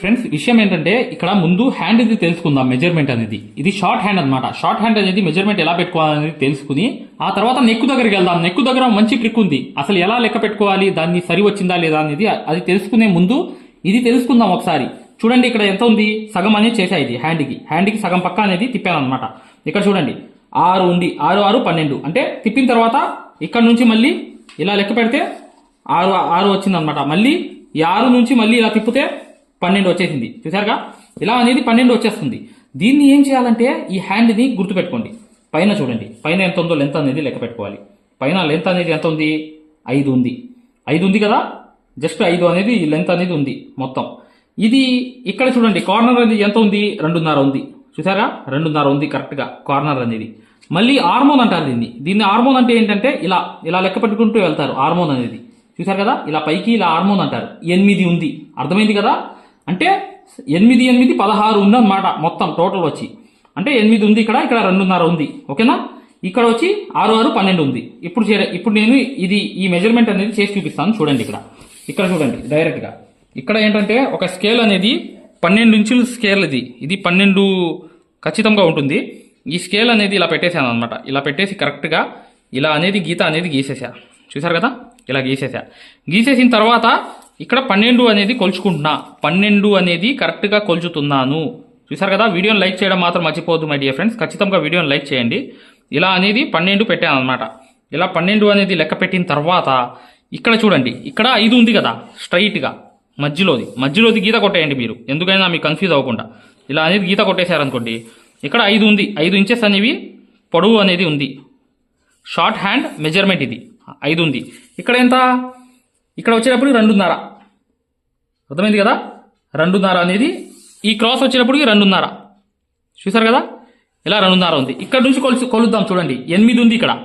Friends విషయం ఏంటంటే ఇక్కడ ముందు హ్యాండ్ ఇది తెలుసుకుందాం మెజర్మెంట్ అనేది. ఇది షార్ట్ హ్యాండ్ అన్నమాట. షార్ట్ హ్యాండ్ అనేది మెజర్మెంట్ ఎలా పెట్టుకోవాలనేది తెలుసుకుని ఆ తర్వాత నెక్కు దగ్గరికి వెళ్దాం. నెక్కు దగ్గర మంచి ట్రిక్ ఉంది. అసలు ఎలా లెక్క పెట్టుకోవాలి దాన్ని సరి వచ్చిందా లేదా అనేది అది తెలుసుకునే ముందు ఇది తెలుసుకుందాం ఒకసారి. చూడండి ఇక్కడ ఎంత ఉంది? సగం అనేది చేసా ఇది హ్యాండ్కి హ్యాండ్కి సగం పక్క అనేది తిప్పాను అనమాట ఇక్కడ చూడండి. ఆరు ఉంది. ఆరు ఆరు పన్నెండు. అంటే తిప్పిన తర్వాత ఇక్కడ నుంచి మళ్ళీ ఇలా లెక్క పెడితే ఆరు ఆరు వచ్చిందనమాట మళ్ళీ ఈ ఆరు నుంచి మళ్ళీ ఇలా తిప్పితే పన్నెండు వచ్చేసింది. చూసారుగా ఇలా అనేది పన్నెండు వచ్చేస్తుంది. దీన్ని ఏం చేయాలంటే ఈ హ్యాండ్ని గుర్తుపెట్టుకోండి. పైన చూడండి. పైన ఎంత ఉందో లెంత్ అనేది లెక్క పెట్టుకోవాలి. పైన లెంత్ అనేది ఎంత ఉంది? ఐదు ఉంది. ఐదు ఉంది కదా? జస్ట్ ఐదు అనేది లెంత్ అనేది ఉంది మొత్తం. ఇది ఇక్కడ చూడండి. కార్నర్ అనేది ఎంత ఉంది? రెండున్నర ఉంది. చూసారా రెండున్నర ఉంది కరెక్ట్గా కార్నర్ అనేది. మళ్ళీ హార్మోన్ అంటారు దీన్ని. దీన్ని హార్మోన్ అంటే ఏంటంటే ఇలా ఇలా లెక్క పెట్టుకుంటూ వెళ్తారు హార్మోన్ అనేది. చూసారు కదా? ఇలా పైకి ఇలా హార్మోన్ అంటారు. ఎనిమిది ఉంది. అర్థమైంది కదా? అంటే ఎనిమిది ఎనిమిది పదహారు ఉంది అన్నమాట మొత్తం టోటల్ వచ్చి. అంటే ఎనిమిది ఉంది ఇక్కడ ఇక్కడ రెండున్నర ఉంది. ఓకేనా? ఇక్కడ వచ్చి ఆరు ఆరు పన్నెండు ఉంది. ఇప్పుడు ఇప్పుడు నేను ఇది ఈ మెజర్మెంట్ అనేది చేసి చూపిస్తాను. చూడండి ఇక్కడ. ఇక్కడ చూడండి డైరెక్ట్గా ఇక్కడ ఏంటంటే ఒక స్కేల్ అనేది పన్నెండు ఇంచుల స్కేల్ ఇది. ఇది పన్నెండు ఖచ్చితంగా ఉంటుంది. ఈ స్కేల్ అనేది ఇలా పెట్టేశాను అనమాట ఇలా పెట్టేసి కరెక్ట్గా ఇలా అనేది గీత అనేది గీసేసా చూసారు కదా? ఇలా గీసేసా గీసేసిన తర్వాత ఇక్కడ పన్నెండు అనేది కొలుచుకుంటున్నా. పన్నెండు అనేది కరెక్ట్గా కొలుచుతున్నాను. చూసారు కదా? వీడియోని లైక్ చేయడం మాత్రం మర్చిపోవద్దు మై డియర్ ఫ్రెండ్స్. ఖచ్చితంగా వీడియోని లైక్ చేయండి. ఇలా అనేది పన్నెండు పెట్టాను అనమాట ఇలా పన్నెండు అనేది లెక్క పెట్టిన తర్వాత ఇక్కడ చూడండి. ఇక్కడ ఐదు ఉంది కదా స్ట్రైట్గా మధ్యలోది. మధ్యలోది గీత కొట్టేయండి మీరు. ఎందుకైనా మీకు కన్ఫ్యూజ్ అవ్వకుండా. ఇలా అనేది గీత కొట్టేశారనుకోండి. ఇక్కడ ఐదు ఉంది. ఐదు ఇంచెస్ అనేవి పొడవు అనేది ఉంది. షార్ట్ హ్యాండ్ మెజర్మెంట్ ఇది. ఐదు ఉంది. ఇక్కడ ఎంత? ఇక్కడ వచ్చేటప్పుడు రెండున్నర. అర్థమైంది కదా? రెండున్నర అనేది ఈ క్రాస్ వచ్చేటప్పటికి రెండున్నర. చూసారు కదా? ఇలా రెండున్నర ఉంది? ఇక్కడ నుంచి కొలుసు కొలుద్దాం చూడండి. ఎనిమిది ఉంది ఇక్కడ.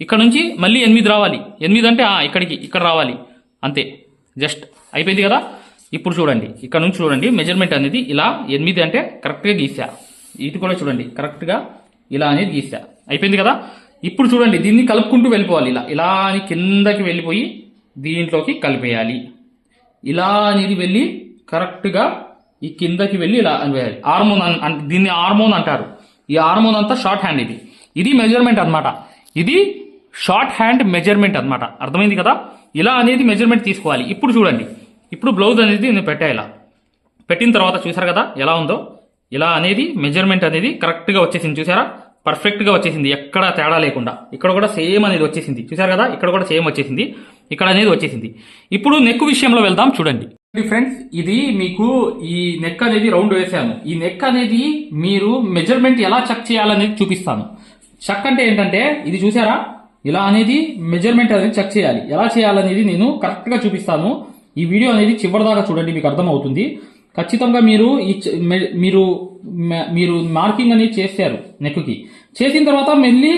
ఇక్కడ నుంచి మళ్ళీ ఎనిమిది రావాలి. ఎనిమిది అంటే ఇక్కడికి ఇక్కడ రావాలి. అంతే. జస్ట్ అయిపోయింది కదా? ఇప్పుడు చూడండి. ఇక్కడ నుంచి చూడండి. మెజర్మెంట్ అనేది ఇలా ఎనిమిది అంటే కరెక్ట్గా గీసా ఇది కూడా చూడండి. కరెక్ట్గా ఇలా అనేది గీసా అయిపోయింది కదా? ఇప్పుడు చూడండి. దీన్ని కలుపుకుంటూ వెళ్ళిపోవాలి. ఇలా ఇలా అని కిందకి వెళ్ళిపోయి దీంట్లోకి కలిపేయాలి. ఇలా అనేది వెళ్ళి కరెక్ట్గా ఈ కిందకి వెళ్ళి ఇలా అని వేయాలి. హార్మోన్ అన్- దీన్ని హార్మోన్ అంటారు. ఈ హార్మోన్ అంతా షార్ట్ హ్యాండ్ ఇది. ఇది మెజర్మెంట్ అన్నమాట. ఇది షార్ట్ హ్యాండ్ మెజర్మెంట్ అనమాట అర్థమైంది కదా? ఇలా అనేది మెజర్మెంట్ తీసుకోవాలి. ఇప్పుడు చూడండి. ఇప్పుడు బ్లౌజ్ అనేది నేను పెట్టా ఇలా పెట్టిన తర్వాత చూసారు కదా? ఎలా ఉందో? ఇలా అనేది మెజర్మెంట్ అనేది కరెక్ట్గా వచ్చేసింది. చూసారా? పర్ఫెక్ట్గా వచ్చేసింది. ఎక్కడ తేడా లేకుండా. ఇక్కడ కూడా సేమ్ అనేది వచ్చేసింది. చూసారు కదా? ఇక్కడ కూడా సేమ్ వచ్చేసింది. ఇక్కడ అనేది వచ్చేసింది. ఇప్పుడు నెక్ విషయంలో వెళ్దాం చూడండి. ఫ్రెండ్స్ ఇది మీకు ఈ నెక్ అనేది రౌండ్ వేసాను ఈ నెక్ అనేది మీరు మెజర్మెంట్ ఎలా చెక్ చేయాలనేది చూపిస్తాను. చెక్ అంటే ఏంటంటే ఇది చూసారా? ఇలా అనేది మెజర్మెంట్ అనేది చెక్ చేయాలి. ఎలా చేయాలనేది నేను కరెక్ట్గా చూపిస్తాను. ఈ వీడియో అనేది చివరిదాకా చూడండి మీకు అర్థమవుతుంది. ఖచ్చితంగా మీరు ఈ మీరు మీరు మార్కింగ్ అనేది చేశారు నెక్కి చేసిన తర్వాత మళ్ళీ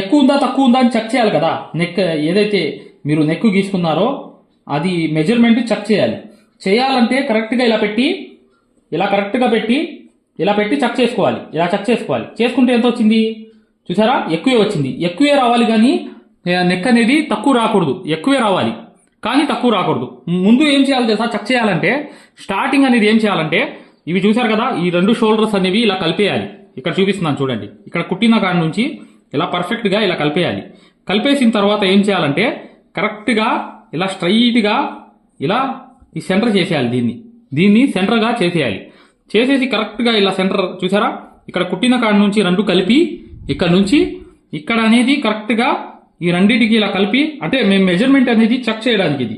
ఎక్కువ ఉందా తక్కువ ఉందా అని చెక్ చేయాలి కదా. నెక్ ఏదైతే మీరు నెక్ గీసుకున్నారో అది మెజర్మెంట్ చెక్ చేయాలి. చేయాలంటే కరెక్ట్గా ఇలా పెట్టి ఇలా కరెక్ట్గా పెట్టి ఇలా పెట్టి చెక్ చేసుకోవాలి. ఇలా చెక్ చేసుకోవాలి. చేసుకుంటే ఎంత వచ్చింది? చూసారా? ఎక్కువే వచ్చింది. ఎక్కువే రావాలి కానీ నెక్ అనేది తక్కువ రాకూడదు. ఎక్కువే రావాలి. కానీ తక్కువ రాకూడదు. ముందు ఏం చేయాలి తెలుసా? చెక్ చేయాలంటే స్టార్టింగ్ అనేది ఏం చేయాలంటే ఇవి చూసారు కదా ఈ రెండు షోల్డర్స్ అనేవి ఇలా కలిపేయాలి. ఇక్కడ చూపిస్తున్నాను చూడండి. ఇక్కడ కుట్టిన కాడి నుంచి ఇలా పర్ఫెక్ట్గా ఇలా కలిపేయాలి. కలిపేసిన తర్వాత ఏం చేయాలంటే కరెక్ట్గా ఇలా స్ట్రైట్గా ఇలా ఈ సెంటర్ చేసేయాలి దీన్ని. దీన్ని సెంటర్గా చేసేయాలి. చేసేసి కరెక్ట్గా ఇలా సెంటర్ చూసారా? ఇక్కడ కుట్టిన కాడ నుంచి రెండు కలిపి ఇక్కడ నుంచి ఇక్కడ అనేది కరెక్ట్గా ఈ రెండింటికి ఇలా కలిపి అంటే మేము మెజర్మెంట్ అనేది చెక్ చేయడానికి ఇది.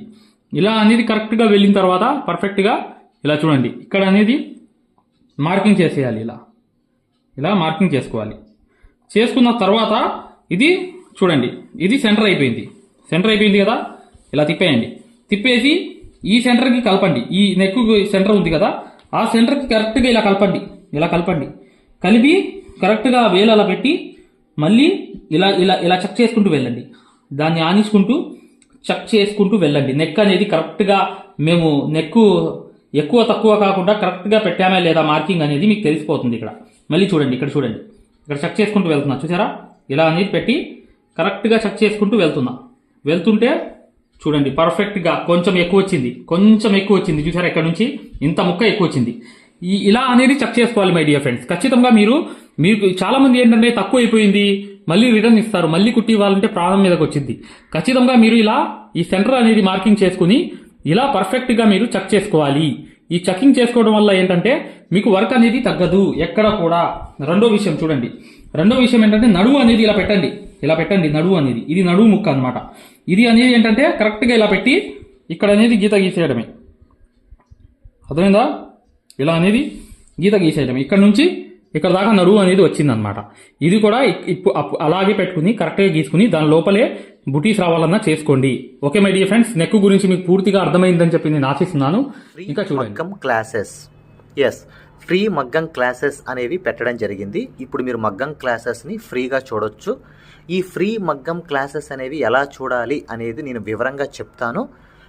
ఇలా అనేది కరెక్ట్గా వెళ్ళిన తర్వాత పర్ఫెక్ట్గా ఇలా చూడండి. ఇక్కడ అనేది మార్కింగ్ చేసేయాలి ఇలా. ఇలా మార్కింగ్ చేసుకోవాలి. చేసుకున్న తర్వాత ఇది చూడండి ఇది సెంటర్ అయిపోయింది. సెంటర్ అయిపోయింది కదా? ఇలా తిప్పేయండి. తిప్పేసి ఈ సెంటర్కి కలపండి. ఈ నెక్ సెంటర్ ఉంది కదా? ఆ సెంటర్కి కరెక్ట్గా ఇలా కలపండి. ఇలా కలపండి. కలిపి కరెక్ట్గా వేలు అలా పెట్టి మళ్ళీ ఇలా ఇలా ఇలా చెక్ చేసుకుంటూ వెళ్ళండి. దాన్ని ఆనించుకుంటూ చెక్ చేసుకుంటూ వెళ్ళండి. నెక్ అనేది కరెక్ట్గా మేము నెక్ ఎక్కువ తక్కువ కాకుండా కరెక్ట్గా పెట్టామా లేదా మార్కింగ్ అనేది మీకు తెలిసిపోతుంది ఇక్కడ. మళ్ళీ చూడండి ఇక్కడ చూడండి. ఇక్కడ చెక్ చేసుకుంటూ వెళ్తున్నా. చూసారా? ఇలా అనేది పెట్టి కరెక్ట్గా చెక్ చేసుకుంటూ వెళ్తున్నా. వెళ్తుంటే చూడండి పర్ఫెక్ట్గా కొంచెం ఎక్కువ వచ్చింది. కొంచెం ఎక్కువ వచ్చింది. చూసారా ఇక్కడ నుంచి? ఇంత ముక్క ఎక్కువ వచ్చింది. ఈ ఇలా అనేది చెక్ చేసుకోవాలి మై డియర్ ఫ్రెండ్స్ ఖచ్చితంగా మీరు మీకు చాలా మంది ఏంటంటే తక్కువ అయిపోయింది మళ్ళీ రిటర్న్ ఇస్తారు మళ్ళీ కుట్టి ఇవ్వాలంటే ప్రాణం మీదకి వచ్చింది. ఖచ్చితంగా మీరు ఇలా ఈ సెంటర్ అనేది మార్కింగ్ చేసుకుని ఇలా పర్ఫెక్ట్గా మీరు చెక్ చేసుకోవాలి. ఈ చెకింగ్ చేసుకోవడం వల్ల ఏంటంటే మీకు వర్క్ అనేది తగ్గదు ఎక్కడ కూడా. రెండో విషయం చూడండి. రెండో విషయం ఏంటంటే నడువు అనేది ఇలా పెట్టండి. ఇలా పెట్టండి నడువు అనేది. ఇది నడువు ముక్క అన్నమాట. ఇది అనేది ఏంటంటే కరెక్ట్గా ఇలా పెట్టి ఇక్కడ అనేది గీత గీసేయడమే. అర్థమైందా? ఇలా అనేది గీత గీసేయడం ఇక్కడ నుంచి ఇక్కడ దాకా నడువు అనేది వచ్చిందనమాట ఇది కూడా ఇప్పుడు అలాగే పెట్టుకుని కరెక్ట్గా గీసుకుని దాని లోపలే బుటీస్ రావాలన్నా చేసుకోండి. Okay my dear friends neck గురించి మీకు పూర్తిగా అర్థమైందని చెప్పి నేను ఆశిస్తున్నాను. ఇంకా చూడండి. మగ్గం క్లాసెస్. ఎస్ ఫ్రీ మగ్గం క్లాసెస్ అనేవి పెట్టడం జరిగింది. ఇప్పుడు మీరు మగ్గం క్లాసెస్ని ఫ్రీగా చూడొచ్చు. ఈ ఫ్రీ మగ్గం క్లాసెస్ అనేవి ఎలా చూడాలి అనేది నేను వివరంగా చెప్తాను.